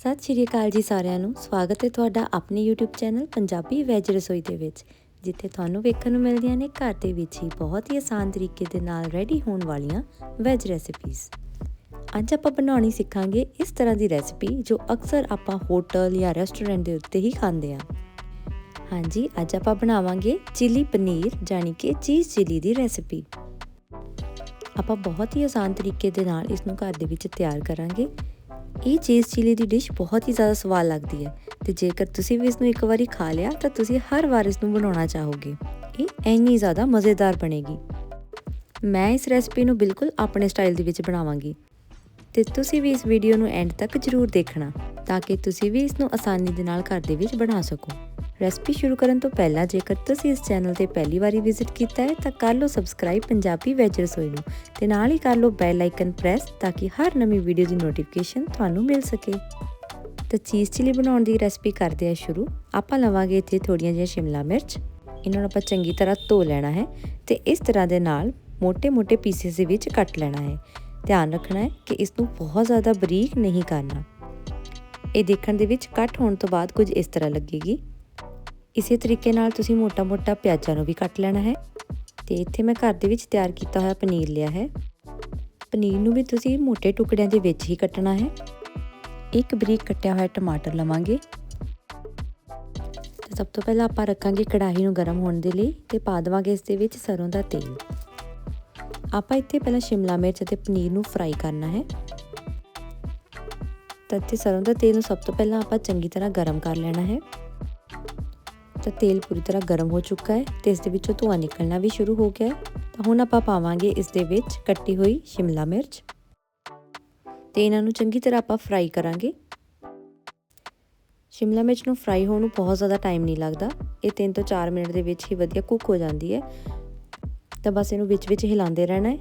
ਸਤਿ ਸ਼੍ਰੀ ਅਕਾਲ ਜੀ ਸਾਰਿਆਂ ਨੂੰ। ਸਵਾਗਤ ਹੈ ਤੁਹਾਡਾ ਆਪਣੇ YouTube ਚੈਨਲ ਪੰਜਾਬੀ ਵੈਜ ਰਸੋਈ ਦੇ ਵਿੱਚ, ਜਿੱਥੇ ਤੁਹਾਨੂੰ ਵੇਖਣ ਨੂੰ ਮਿਲਦੀਆਂ ਨੇ ਘਰ ਦੇ ਵਿੱਚ ਹੀ ਬਹੁਤ ਹੀ ਆਸਾਨ ਤਰੀਕੇ ਦੇ ਨਾਲ ਰੈਡੀ ਹੋਣ ਵਾਲੀਆਂ ਵੈਜ ਰੈਸਿਪੀਜ਼ ਅੱਜ ਆਪਾਂ ਬਣਾਉਣੀ ਸਿੱਖਾਂਗੇ ਇਸ ਤਰ੍ਹਾਂ ਦੀ ਰੈਸਿਪੀ ਜੋ ਅਕਸਰ ਆਪਾਂ ਹੋਟਲ ਜਾਂ ਰੈਸਟੋਰੈਂਟ ਦੇ ਉੱਤੇ ਹੀ ਖਾਂਦੇ ਹਾਂ। ਹਾਂਜੀ, ਅੱਜ ਆਪਾਂ ਬਣਾਵਾਂਗੇ ਚਿਲੀ ਪਨੀਰ ਜਾਨੀ ਕਿ ਚੀਜ਼ ਚਿਲੀ ਦੀ ਰੈਸਿਪੀ ਆਪਾਂ ਬਹੁਤ ਹੀ ਆਸਾਨ ਤਰੀਕੇ ਦੇ ਨਾਲ ਇਸ ਨੂੰ ਘਰ ਦੇ ਵਿੱਚ ਤਿਆਰ ਕਰਾਂਗੇ। ਇਹ ਚੀਜ਼ ਚਿਲੀ ਦੀ ਡਿਸ਼ ਬਹੁਤ ਹੀ ਜ਼ਿਆਦਾ ਸਵਾਦ ਲੱਗਦੀ ਹੈ ਤੇ ਜੇਕਰ ਤੁਸੀਂ ਵੀ ਇਸ ਨੂੰ ਇੱਕ ਵਾਰੀ ਖਾ ਲਿਆ ਤਾਂ ਤੁਸੀਂ ਹਰ ਵਾਰ ਇਸ ਨੂੰ ਬਣਾਉਣਾ ਚਾਹੋਗੇ। ਇਹ ਇੰਨੀ ਜ਼ਿਆਦਾ ਮਜ਼ੇਦਾਰ ਬਣੇਗੀ। ਮੈਂ ਇਸ ਰੈਸਪੀ ਨੂੰ ਬਿਲਕੁਲ ਆਪਣੇ ਸਟਾਈਲ ਦੇ ਵਿੱਚ ਬਣਾਵਾਂਗੀ ਤੇ ਤੁਸੀਂ ਵੀ ਇਸ ਵੀਡੀਓ ਨੂੰ ਐਂਡ ਤੱਕ ਜ਼ਰੂਰ ਦੇਖਣਾ ਤਾਂ ਕਿ ਤੁਸੀਂ ਵੀ ਇਸ ਨੂੰ ਆਸਾਨੀ ਦੇ ਨਾਲ ਘਰ ਦੇ ਵਿੱਚ ਬਣਾ ਸਕੋ। ਰੈਸਪੀ ਸ਼ੁਰੂ ਕਰਨ ਤੋਂ ਪਹਿਲਾਂ ਜੇਕਰ ਤੁਸੀਂ ਇਸ ਚੈਨਲ ਤੇ ਪਹਿਲੀ ਵਾਰੀ ਵਿਜ਼ਿਟ ਕੀਤਾ ਹੈ, ਤਾਂ ਕਰ ਲਓ ਸਬਸਕ੍ਰਾਈਬ ਪੰਜਾਬੀ ਵੈਜ ਰਸੋਈ ਨੂੰ ਤੇ ਨਾਲ ਹੀ ਕਰ ਲਓ ਬੈਲ ਆਈਕਨ ਪ੍ਰੈਸ ਤਾਂ ਕਿ ਹਰ ਨਵੀਂ ਵੀਡੀਓ ਦੀ ਨੋਟੀਫਿਕੇਸ਼ਨ ਤੁਹਾਨੂੰ ਮਿਲ ਸਕੇ। ਤਾਂ ਚੀਜ਼ ਚਿਲੀ ਬਣਾਉਣ ਦੀ ਰੈਸਪੀ ਕਰਦੇ ਹਾਂ ਸ਼ੁਰੂ। ਆਪਾਂ ਲਵਾਂਗੇ ਇੱਥੇ ਥੋੜੀਆਂ ਜਿਹੀਆਂ ਸ਼ਿਮਲਾ ਮਿਰਚ। ਇਹਨਾਂ ਨੂੰ ਆਪਾਂ ਚੰਗੀ ਤਰ੍ਹਾਂ ਧੋ ਲੈਣਾ ਹੈ ਤੇ ਇਸ ਤਰ੍ਹਾਂ ਦੇ ਨਾਲ ਮੋਟੇ ਮੋਟੇ ਪੀਸਿਸ ਦੇ ਵਿੱਚ ਕੱਟ ਲੈਣਾ ਹੈ। ਧਿਆਨ ਰੱਖਣਾ ਹੈ ਕਿ ਇਸ ਨੂੰ ਬਹੁਤ ਜ਼ਿਆਦਾ ਬਰੀਕ ਨਹੀਂ ਕਰਨਾ। ਇਹ ਦੇਖਣ ਦੇ ਵਿੱਚ ਕੱਟ ਹੋਣ ਤੋਂ ਬਾਅਦ ਕੁਝ ਇਸ ਤਰ੍ਹਾਂ ਲੱਗੇਗੀ। ਇਸੇ ਤਰੀਕੇ ਨਾਲ ਤੁਸੀਂ ਮੋਟਾ-ਮੋਟਾ ਪਿਆਜ਼ਾਂ ਨੂੰ ਵੀ ਕੱਟ ਲੈਣਾ ਹੈ ਤੇ ਇੱਥੇ ਮੈਂ ਘਰ ਦੇ ਵਿੱਚ ਤਿਆਰ ਕੀਤਾ ਹੋਇਆ ਪਨੀਰ ਲਿਆ ਹੈ। ਪਨੀਰ ਨੂੰ ਵੀ ਤੁਸੀਂ ਮੋٹے ਟੁਕੜਿਆਂ ਦੇ ਵਿੱਚ ਹੀ ਕੱਟਣਾ ਹੈ। ਇੱਕ ਬਰੀਕ ਕੱਟਿਆ ਹੋਇਆ ਟਮਾਟਰ ਲਵਾਂਗੇ। ਤੇ ਸਭ ਤੋਂ ਪਹਿਲਾਂ ਆਪਾਂ ਰੱਖਾਂਗੇ ਕੜਾਹੀ ਨੂੰ ਗਰਮ ਹੋਣ ਦੇ ਲਈ ਤੇ ਪਾ ਦੇਵਾਂਗੇ ਇਸ ਦੇ ਵਿੱਚ ਸਰੋਂ ਦਾ ਤੇਲ। ਆਪਾਂ ਇੱਥੇ ਪਹਿਲਾਂ ਸ਼ਿਮਲਾ ਮਿਰਚ ਅਤੇ ਪਨੀਰ ਨੂੰ ਫਰਾਈ ਕਰਨਾ ਹੈ। ਤਾਂ ਇੱਥੇ ਸਰੋਂ ਦਾ ਤੇਲ ਨੂੰ ਸਭ ਤੋਂ ਪਹਿਲਾਂ ਆਪਾਂ ਚੰਗੀ ਤਰ੍ਹਾਂ ਗਰਮ ਕਰ ਲੈਣਾ ਹੈ। ਤਾਂ ਤੇਲ ਪੂਰੀ ਤਰ੍ਹਾਂ ਗਰਮ ਹੋ ਚੁੱਕਾ ਹੈ ਤੇ ਇਸ ਦੇ ਵਿੱਚੋਂ ਧੂਆਂ ਨਿਕਲਣਾ ਵੀ ਸ਼ੁਰੂ ਹੋ ਗਿਆ ਹੈ। ਤਾਂ ਹੁਣ ਆਪਾਂ ਪਾਵਾਂਗੇ ਇਸ ਦੇ ਵਿੱਚ ਕੱਟੀ ਹੋਈ ਸ਼ਿਮਲਾ ਮਿਰਚ। ਤੇ ਇਹਨਾਂ ਨੂੰ ਚੰਗੀ ਤਰ੍ਹਾਂ ਆਪਾਂ ਫਰਾਈ ਕਰਾਂਗੇ। ਸ਼ਿਮਲਾ ਮਿਰਚ ਨੂੰ ਫਰਾਈ ਹੋਣ ਨੂੰ ਬਹੁਤ ਜ਼ਿਆਦਾ ਟਾਈਮ ਨਹੀਂ ਲੱਗਦਾ। ਇਹ 3 ਤੋਂ 4 ਮਿੰਟ ਦੇ ਵਿੱਚ ਹੀ ਵਧੀਆ ਕੁੱਕ ਹੋ ਜਾਂਦੀ ਹੈ। ਤਾਂ ਬਸ ਇਹਨੂੰ ਵਿੱਚ ਵਿੱਚ ਹਿਲਾਉਂਦੇ ਰਹਿਣਾ ਹੈ।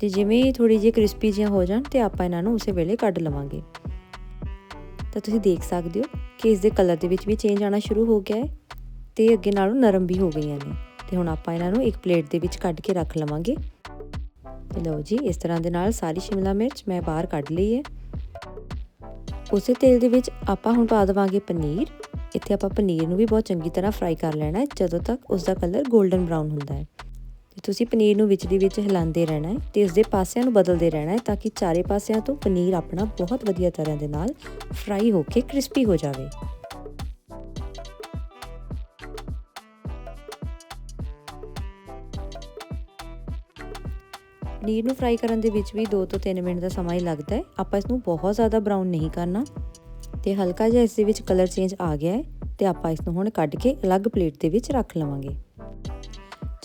ਤੇ ਜਿਵੇਂ ਹੀ ਥੋੜੀ ਜਿਹੀ ਕ੍ਰਿਸਪੀ ਜਿਹਾ ਹੋ ਜਾਣ ਤੇ ਆਪਾਂ ਇਹਨਾਂ ਨੂੰ ਉਸੇ ਵੇਲੇ ਕੱਢ ਲਵਾਂਗੇ। ਤਾਂ ਤੁਸੀਂ ਦੇਖ ਸਕਦੇ ਹੋ ਕਿ ਇਸ ਦੇ ਕਲਰ ਦੇ ਵਿੱਚ ਵੀ ਚੇਂਜ ਆਣਾ ਸ਼ੁਰੂ ਹੋ ਗਿਆ ਹੈ ਤੇ ਅੱਗੇ ਨਾਲੋਂ ਨਰਮ ਵੀ ਹੋ ਗਈਆਂ ਨੇ। ਤੇ ਹੁਣ ਆਪਾਂ ਇਹਨਾਂ ਨੂੰ ਇੱਕ ਪਲੇਟ ਦੇ ਵਿੱਚ ਕੱਢ ਕੇ ਰੱਖ ਲਵਾਂਗੇ। ਤੇ ਲਓ ਜੀ, ਇਸ ਤਰ੍ਹਾਂ ਦੇ ਨਾਲ ਸਾਰੀ ਸ਼ਿਮਲਾ ਮਿਰਚ ਮੈਂ ਬਾਹਰ ਕੱਢ ਲਈ ਹੈ। ਉਸੇ ਤੇਲ ਦੇ ਵਿੱਚ ਆਪਾਂ ਹੁਣ ਪਾ ਦੇਵਾਂਗੇ ਪਨੀਰ। ਇੱਥੇ ਆਪਾਂ ਪਨੀਰ ਨੂੰ ਵੀ ਬਹੁਤ ਚੰਗੀ ਤਰ੍ਹਾਂ ਫਰਾਈ ਕਰ ਲੈਣਾ ਹੈ, ਜਦੋਂ ਤੱਕ ਉਸ ਦਾ ਕਲਰ 골ਡਨ ਬ੍ਰਾਊਨ ਹੁੰਦਾ ਹੈ। ਤੇ ਤੁਸੀਂ ਪਨੀਰ ਨੂੰ ਵਿੱਚ ਦੀ ਵਿੱਚ ਹਿਲਾਉਂਦੇ ਰਹਿਣਾ ਹੈ ਤੇ ਇਸ ਦੇ ਪਾਸਿਆਂ ਨੂੰ ਬਦਲਦੇ ਰਹਿਣਾ ਹੈ ਤਾਂ ਕਿ ਚਾਰੇ ਪਾਸਿਆਂ ਤੋਂ ਪਨੀਰ ਆਪਣਾ ਬਹੁਤ ਵਧੀਆ ਤਰ੍ਹਾਂ ਦੇ ਨਾਲ ਫਰਾਈ ਹੋ ਕੇ ਕ੍ਰਿਸਪੀ ਹੋ ਜਾਵੇ। ਪਨੀਰ ਨੂੰ ਫਰਾਈ ਕਰਨ ਦੇ ਵਿੱਚ ਵੀ 2 ਤੋਂ 3 ਮਿੰਟ ਦਾ ਸਮਾਂ ਹੀ ਲੱਗਦਾ ਹੈ। ਆਪਾਂ ਇਸ ਨੂੰ ਬਹੁਤ ਜ਼ਿਆਦਾ ਬਰਾਊਨ ਨਹੀਂ ਕਰਨਾ। ਤੇ ਹਲਕਾ ਜਿਹਾ ਇਸ ਦੇ ਵਿੱਚ ਕਲਰ ਚੇਂਜ ਆ ਗਿਆ ਹੈ ਤੇ ਆਪਾਂ ਇਸ ਨੂੰ ਹੁਣ ਕੱਢ ਕੇ ਅਲੱਗ ਪਲੇਟ ਦੇ ਵਿੱਚ ਰੱਖ ਲਵਾਂਗੇ।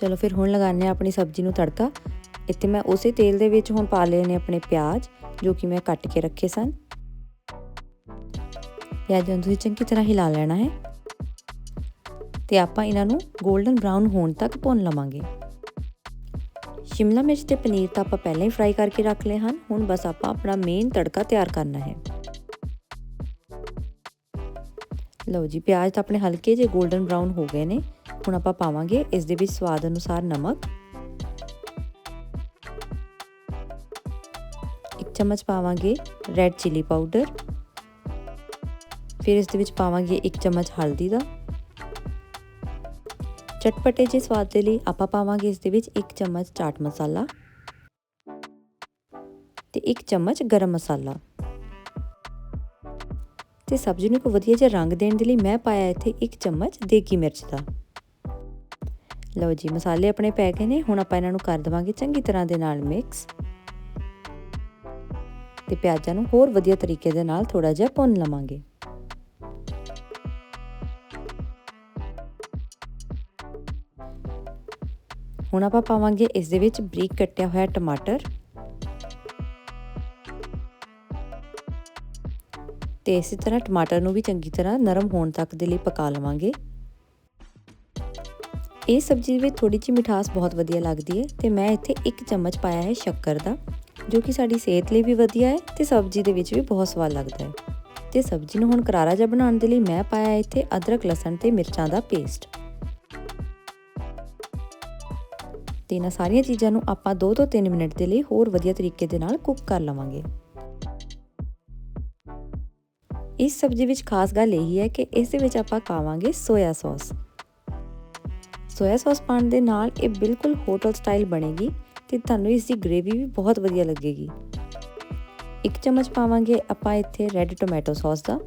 ਚਲੋ ਫਿਰ ਹੁਣ ਲਗਾਉਂਦੇ ਆ ਆਪਣੀ ਸਬਜ਼ੀ ਨੂੰ ਤੜਕਾ। ਇੱਥੇ ਮੈਂ ਉਸੇ ਤੇਲ ਦੇ ਵਿੱਚ ਹੁਣ ਪਾ ਲਏ ਨੇ ਆਪਣੇ ਪਿਆਜ਼, ਜੋ ਕਿ ਮੈਂ ਕੱਟ ਕੇ ਰੱਖੇ ਸਨ। ਪਿਆਜ਼ਾਂ ਨੂੰ ਤੁਸੀਂ ਚੰਗੀ ਤਰ੍ਹਾਂ ਹਿਲਾ ਲੈਣਾ ਹੈ। ਤੇ ਆਪਾਂ ਇਹਨਾਂ ਨੂੰ 골ਡਨ ਬ੍ਰਾਊਨ ਹੋਣ ਤੱਕ ਭੁੰਨ ਲਵਾਂਗੇ। ਸ਼ਿਮਲਾ ਮਿਰਚ ਤੇ ਪਨੀਰ ਤਾਂ ਆਪਾਂ ਪਹਿਲਾਂ ਹੀ ਫਰਾਈ ਕਰਕੇ ਰੱਖ ਲਏ ਹਨ। ਹੁਣ ਬਸ ਆਪਾਂ ਆਪਣਾ ਮੇਨ ਤੜਕਾ ਤਿਆਰ ਕਰਨਾ ਹੈ। ਲਓ ਜੀ, ਪਿਆਜ਼ ਤਾਂ ਆਪਣੇ ਹਲਕੇ ਜਿਹੇ 골ਡਨ ਬ੍ਰਾਊਨ ਹੋ ਗਏ ਨੇ। ਹੁਣ ਆਪਾਂ ਪਾਵਾਂਗੇ ਇਸ ਦੇ ਵਿੱਚ ਸਵਾਦ ਅਨੁਸਾਰ ਨਮਕ। ਇੱਕ ਚਮਚ ਪਾਵਾਂਗੇ ਰੈੱਡ ਚਿਲੀ ਪਾਊਡਰ ਫਿਰ ਇਸ ਦੇ ਵਿੱਚ ਪਾਵਾਂਗੇ ਇੱਕ ਚਮਚ ਹਲਦੀ ਦਾ। ਚਟਪਟੇ ਜਿਹੇ ਸਵਾਦ ਦੇ ਲਈ ਆਪਾਂ ਪਾਵਾਂਗੇ ਇਸ ਦੇ ਵਿੱਚ ਇੱਕ ਚਮਚ ਚਾਟ ਮਸਾਲਾ ਤੇ ਇੱਕ ਚਮਚ ਗਰਮ ਮਸਾਲਾ। ਤੇ ਸਬਜ਼ੀ ਨੂੰ ਇੱਕ ਵਧੀਆ ਜਿਹਾ ਰੰਗ ਦੇਣ ਦੇ ਲਈ ਮੈਂ ਪਾਇਆ ਇੱਥੇ ਇੱਕ ਚਮਚ ਦੇਗੀ ਮਿਰਚ ਦਾ। ਲਓ ਜੀ, ਮਸਾਲੇ ਆਪਣੇ ਪੈ ਗਏ ਨੇ, ਹੁਣ ਆਪਾਂ ਇਹਨਾਂ ਨੂੰ ਕਰ ਦਵਾਂਗੇ ਚੰਗੀ ਤਰ੍ਹਾਂ ਦੇ ਨਾਲ ਮਿਕਸ ਤੇ ਪਿਆਜ਼ਾਂ ਨੂੰ ਹੋਰ ਵਧੀਆ ਤਰੀਕੇ ਦੇ ਨਾਲ ਥੋੜਾ ਜਿਹਾ ਭੁੰਨ ਲਵਾਂਗੇ। ਹੁਣ ਆਪਾਂ ਪਾਵਾਂਗੇ ਇਸ ਦੇ ਵਿੱਚ ਬਰੀਕ ਕੱਟਿਆ ਹੋਇਆ ਟਮਾਟਰ। ਤੇ ਇਸੇ ਤਰ੍ਹਾਂ ਟਮਾਟਰ ਨੂੰ ਵੀ ਚੰਗੀ ਤਰ੍ਹਾਂ ਨਰਮ ਹੋਣ ਤੱਕ ਦੇ ਲਈ ਪਕਾ ਲਵਾਂਗੇ। ਇਹ ਸਬਜ਼ੀ ਵਿੱਚ ਥੋੜੀ ਜਿਹੀ ਮਿਠਾਸ ਬਹੁਤ ਵਧੀਆ ਲੱਗਦੀ ਹੈ ਤੇ ਮੈਂ ਇੱਥੇ ਇੱਕ ਚਮਚ ਪਾਇਆ ਹੈ ਸ਼ੱਕਰ ਦਾ, ਜੋ ਕਿ ਸਾਡੀ ਸਿਹਤ ਲਈ ਵੀ ਵਧੀਆ ਹੈ ਤੇ ਸਬਜ਼ੀ ਦੇ ਵਿੱਚ ਵੀ ਬਹੁਤ ਸਵਾਦ ਲੱਗਦਾ ਹੈ। ਤੇ ਸਬਜ਼ੀ ਨੂੰ ਹੁਣ ਕਰਾਰਾ ਜਿਹਾ ਬਣਾਉਣ ਦੇ ਲਈ ਮੈਂ ਪਾਇਆ ਇੱਥੇ ਅਦਰਕ, ਲਸਣ ਤੇ ਮਿਰਚਾਂ ਦਾ ਪੇਸਟ। ਤੇ ਇਹਨਾਂ ਸਾਰੀਆਂ ਚੀਜ਼ਾਂ ਨੂੰ ਆਪਾਂ 2 ਤੋਂ 3 ਮਿੰਟ ਦੇ ਲਈ ਹੋਰ ਵਧੀਆ ਤਰੀਕੇ ਦੇ ਨਾਲ ਕੁੱਕ ਕਰ ਲਵਾਂਗੇ। ਇਸ ਸਬਜ਼ੀ ਵਿੱਚ ਖਾਸ ਗੱਲ ਇਹ ਹੈ ਕਿ ਇਸ ਦੇ ਵਿੱਚ ਆਪਾਂ ਪਾਵਾਂਗੇ ਸੋਇਆ ਸੌਸ। ਸੋਇਆ ਸੌਸ ਪਾਉਣ ਦੇ ਨਾਲ ਇਹ ਬਿਲਕੁਲ ਹੋਟਲ ਸਟਾਈਲ ਬਣੇਗੀ ਤੇ ਤੁਹਾਨੂੰ ਇਸ ਦੀ ਗ੍ਰੇਵੀ ਵੀ ਬਹੁਤ ਵਧੀਆ ਲੱਗੇਗੀ। ਇੱਕ ਚਮਚ ਪਾਵਾਂਗੇ ਆਪਾਂ ਇੱਥੇ ਰੈੱਡ ਟੋਮੈਟੋ ਸੌਸ ਦਾ।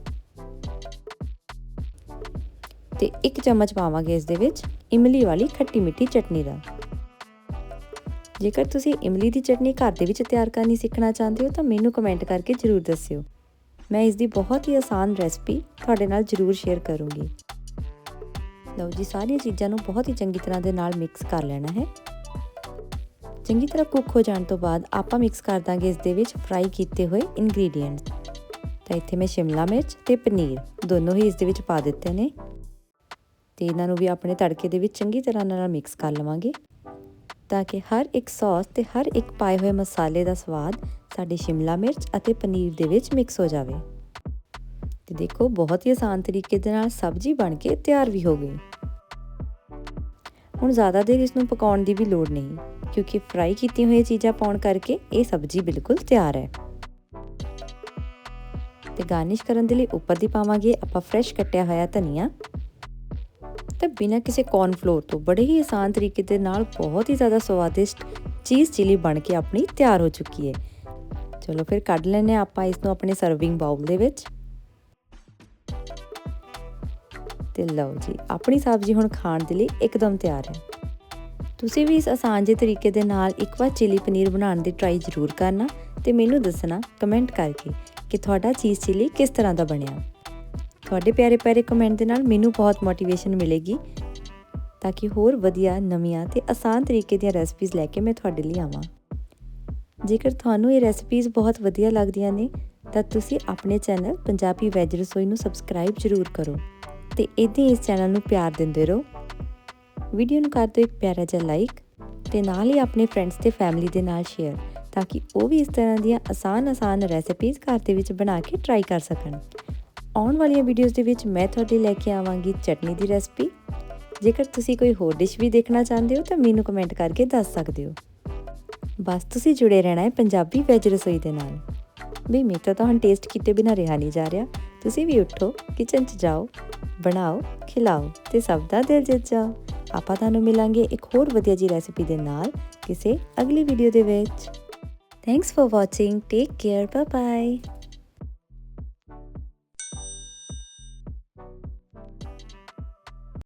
ਤੇ ਇੱਕ ਚਮਚ ਪਾਵਾਂਗੇ ਇਸ ਦੇ ਵਿੱਚ ਇਮਲੀ ਵਾਲੀ ਖੱਟੀ ਮਿੱਠੀ ਚਟਨੀ ਦਾ। ਜੇਕਰ ਤੁਸੀਂ ਇਮਲੀ ਦੀ ਚਟਨੀ ਘਰ ਦੇ ਵਿੱਚ ਤਿਆਰ ਕਰਨੀ ਸਿੱਖਣਾ ਚਾਹੁੰਦੇ ਹੋ ਤਾਂ ਮੈਨੂੰ ਕਮੈਂਟ ਕਰਕੇ ਜ਼ਰੂਰ ਦੱਸਿਓ। ਮੈਂ ਇਸ ਦੀ ਬਹੁਤ ਹੀ ਆਸਾਨ ਰੈਸਪੀ ਤੁਹਾਡੇ ਨਾਲ ਜ਼ਰੂਰ ਸ਼ੇਅਰ ਕਰੂੰਗੀ। ਲਓ ਜੀ, ਸਾਰੀਆਂ ਚੀਜ਼ਾਂ ਨੂੰ ਬਹੁਤ ਹੀ ਚੰਗੀ ਤਰ੍ਹਾਂ ਦੇ ਨਾਲ ਮਿਕਸ ਕਰ ਲੈਣਾ ਹੈ। ਚੰਗੀ ਤਰ੍ਹਾਂ ਕੁੱਕ ਹੋ ਜਾਣ ਤੋਂ ਬਾਅਦ ਆਪਾਂ ਮਿਕਸ ਕਰ ਦਾਂਗੇ ਇਸ ਦੇ ਵਿੱਚ ਫਰਾਈ ਕੀਤੇ ਹੋਏ ਇਨਗਰੀਡੀਅੰਟਸ ਤਾਂ ਇੱਥੇ ਮੈਂ ਸ਼ਿਮਲਾ ਮਿਰਚ ਤੇ ਪਨੀਰ ਦੋਨੋਂ ਹੀ ਇਸ ਦੇ ਵਿੱਚ ਪਾ ਦਿੱਤੇ ਨੇ। ਤੇ ਇਹਨਾਂ ਨੂੰ ਵੀ ਆਪਣੇ ਤੜਕੇ ਦੇ ਵਿੱਚ ਚੰਗੀ ਤਰ੍ਹਾਂ ਨਾਲ ਮਿਕਸ ਕਰ ਲਵਾਂਗੇ। ਤਾਂ ਕਿ ਹਰ ਇੱਕ ਸੌਸ ਤੇ ਹਰ ਇੱਕ ਪਾਏ ਹੋਏ ਮਸਾਲੇ ਦਾ ਸਵਾਦ ਸਾਡੇ ਸ਼ਿਮਲਾ ਮਿਰਚ ਅਤੇ ਪਨੀਰ ਦੇ ਵਿੱਚ ਮਿਕਸ ਹੋ ਜਾਵੇ। ਤੇ ਦੇਖੋ, ਬਹੁਤ ਹੀ ਆਸਾਨ ਤਰੀਕੇ ਦੇ ਨਾਲ ਸਬਜ਼ੀ ਬਣ ਕੇ ਤਿਆਰ ਵੀ ਹੋ ਗਈ। ਹੁਣ ਜ਼ਿਆਦਾ ਦੇਰ ਇਸ ਨੂੰ ਪਕਾਉਣ ਦੀ ਵੀ ਲੋੜ ਨਹੀਂ, ਕਿਉਂਕਿ ਫਰਾਈ ਕੀਤੀਆਂ ਹੋਈਆਂ ਚੀਜ਼ਾਂ ਪਾਉਣ ਕਰਕੇ ਇਹ ਸਬਜ਼ੀ ਬਿਲਕੁਲ ਤਿਆਰ ਹੈ। ਤੇ ਗਾਰਨਿਸ਼ ਕਰਨ ਦੇ ਲਈ ਉੱਪਰ ਦੀ ਪਾਵਾਂਗੇ ਆਪਾਂ ਫਰੈਸ਼ ਕੱਟਿਆ ਹੋਇਆ ਧਨੀਆ। ਤੇ ਬਿਨਾਂ ਕਿਸੇ ਕੌਰਨਫਲੋਰ ਤੋਂ ਬੜੇ ਹੀ ਆਸਾਨ ਤਰੀਕੇ ਦੇ ਨਾਲ ਬਹੁਤ ਹੀ ਜ਼ਿਆਦਾ ਸਵਾਦਿਸ਼ਟ ਚੀਜ਼ ਚਿਲੀ ਬਣ ਕੇ ਆਪਣੀ ਤਿਆਰ ਹੋ ਚੁੱਕੀ ਹੈ। ਚਲੋ ਫਿਰ ਕੱਢ ਲੈਨੇ ਆਪਾਂ ਇਸ ਨੂੰ ਆਪਣੇ ਸਰਵਿੰਗ ਬਾਉਲ ਦੇ ਵਿੱਚ। ਤੇ ਲਓ ਜੀ, ਆਪਣੀ ਸਬਜ਼ੀ ਹੁਣ ਖਾਣ ਦੇ ਲਈ ਇੱਕਦਮ ਤਿਆਰ ਹੈ। ਤੁਸੀਂ ਵੀ ਇਸ ਆਸਾਨ ਜਿਹੇ ਤਰੀਕੇ ਦੇ ਨਾਲ ਇੱਕ ਵਾਰ ਚਿਲੀ ਪਨੀਰ ਬਣਾਉਣ ਦੀ ਟਰਾਈ ਜ਼ਰੂਰ ਕਰਨਾ ਤੇ ਮੈਨੂੰ ਦੱਸਣਾ ਕਮੈਂਟ ਕਰਕੇ ਕਿ ਤੁਹਾਡਾ ਚੀਜ਼ ਚਿਲੀ ਕਿਸ ਤਰ੍ਹਾਂ ਦਾ ਬਣਿਆ। ਤੁਹਾਡੇ ਪਿਆਰੇ ਪਿਆਰੇ ਕਮੈਂਟ ਦੇ ਨਾਲ ਮੈਨੂੰ ਬਹੁਤ ਮੋਟੀਵੇਸ਼ਨ ਮਿਲੇਗੀ ਤਾਂ ਕਿ ਹੋਰ ਵਧੀਆ, ਨਵੀਆਂ ਤੇ ਆਸਾਨ ਤਰੀਕੇ ਦੀਆਂ ਰੈਸਪੀਜ਼ ਲੈ ਕੇ ਮੈਂ ਤੁਹਾਡੇ ਲਈ ਆਵਾਂ। ਜੇਕਰ ਤੁਹਾਨੂੰ ਇਹ ਰੈਸਪੀਜ਼ ਬਹੁਤ ਵਧੀਆ ਲੱਗਦੀਆਂ ਨੇ, ਤਾਂ ਤੁਸੀਂ ਆਪਣੇ ਚੈਨਲ ਪੰਜਾਬੀ ਵੈਜ ਰਸੋਈ ਨੂੰ ਸਬਸਕ੍ਰਾਈਬ ਜ਼ਰੂਰ ਕਰੋ। ਤੇ ਇਦਾਂ ਇਸ ਚੈਨਲ ਨੂੰ ਪਿਆਰ ਦਿੰਦੇ ਰਹੋ। ਵੀਡੀਓ ਨੂੰ ਕਰ ਦਿਓ ਇੱਕ ਪਿਆਰਾ ਜਿਹਾ ਲਾਈਕ ਤੇ ਨਾਲ ਹੀ ਆਪਣੇ ਫਰੈਂਡਸ ਤੇ ਫੈਮਿਲੀ ਦੇ ਨਾਲ ਸ਼ੇਅਰ ਤਾਂ ਕਿ ਉਹ ਵੀ ਇਸ ਤਰ੍ਹਾਂ ਦੀਆਂ ਆਸਾਨ ਆਸਾਨ ਰੈਸਪੀਜ਼ ਘਰ ਦੇ ਵਿੱਚ ਬਣਾ ਕੇ ਟਰਾਈ ਕਰ ਸਕਣ। ਆਉਣ ਵਾਲੀਆਂ ਵੀਡੀਓਜ਼ ਦੇ ਵਿੱਚ ਮੈਂ ਤੁਹਾਡੇ ਲੈ ਕੇ ਆਵਾਂਗੀ ਚਟਨੀ ਦੀ ਰੈਸਪੀ ਜੇਕਰ ਤੁਸੀਂ ਕੋਈ ਹੋਰ ਡਿਸ਼ ਵੀ ਦੇਖਣਾ ਚਾਹੁੰਦੇ ਹੋ ਤਾਂ ਮੈਨੂੰ ਕਮੈਂਟ ਕਰਕੇ ਦੱਸ ਸਕਦੇ ਹੋ। ਬਸ ਤੁਸੀਂ ਜੁੜੇ ਰਹਿਣਾ ਹੈ ਪੰਜਾਬੀ ਵੈਜ ਰਸੋਈ ਦੇ ਨਾਲ। ਵੀ ਮੇਰਾ ਤਾਂ ਹੁਣ ਟੇਸਟ ਕੀਤੇ ਬਿਨਾ ਰਿਹਾ ਨਹੀਂ ਜਾ ਰਿਹਾ। ਤੁਸੀਂ ਵੀ ਉੱਠੋ ਕਿਚਨ 'ਚ ਜਾਓ। ਬਣਾਓ, ਖਿਲਾਓ ਤੇ ਸਭ ਦਾ ਦਿਲ ਜਿੱਤ ਜਾਓ ਆਪਾਂ ਤੁਹਾਨੂੰ ਮਿਲਾਂਗੇ ਇੱਕ ਹੋਰ ਵਧੀਆ ਜੀ ਰੈਸਿਪੀ ਦੇ ਨਾਲ ਕਿਸੇ ਅਗਲੀ ਵੀਡੀਓ ਦੇ ਵਿੱਚ। Thanks for watching take care bye bye